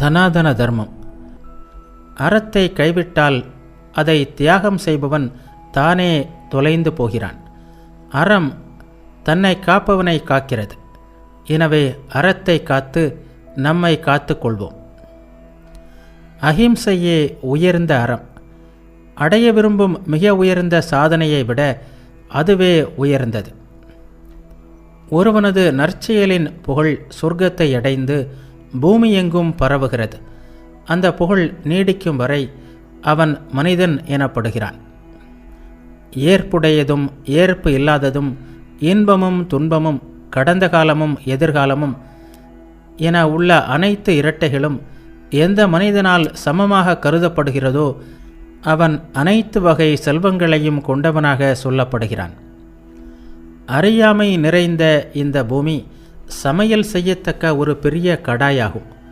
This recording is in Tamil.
சனாதன தர்மம். அறத்தை கைவிட்டால் அதை தியாகம் செய்பவன் தானே தொலைந்து போகிறான். அறம் தன்னை காப்பவனை காக்கிறது. எனவே அறத்தை காத்து நம்மை காத்து கொள்வோம். அஹிம்சையே உயர்ந்த அறம். அடைய விரும்பும் மிக உயர்ந்த சாதனையை விட அதுவே உயர்ந்தது. ஒருவனது நற்செயலின் புகழ் சொர்க்கத்தை அடைந்து பூமி எங்கும் பரவுகிறது. அந்த புகழ் நீடிக்கும் வரை அவன் மனிதன் எனப்படுகிறான். ஏற்புடையதும் ஏற்பு இல்லாததும் இன்பமும் துன்பமும் கடந்த காலமும் எதிர்காலமும் என உள்ள அனைத்து இரட்டைகளும் எந்த மனிதனால் சமமாக கருதப்படுகிறதோ அவன் அனைத்து வகை செல்வங்களையும் கொண்டவனாக சொல்லப்படுகிறான். அறியாமை நிறைந்த இந்த பூமி சமையல் செய்யத்தக்க ஒரு பெரிய கடாயாகும்.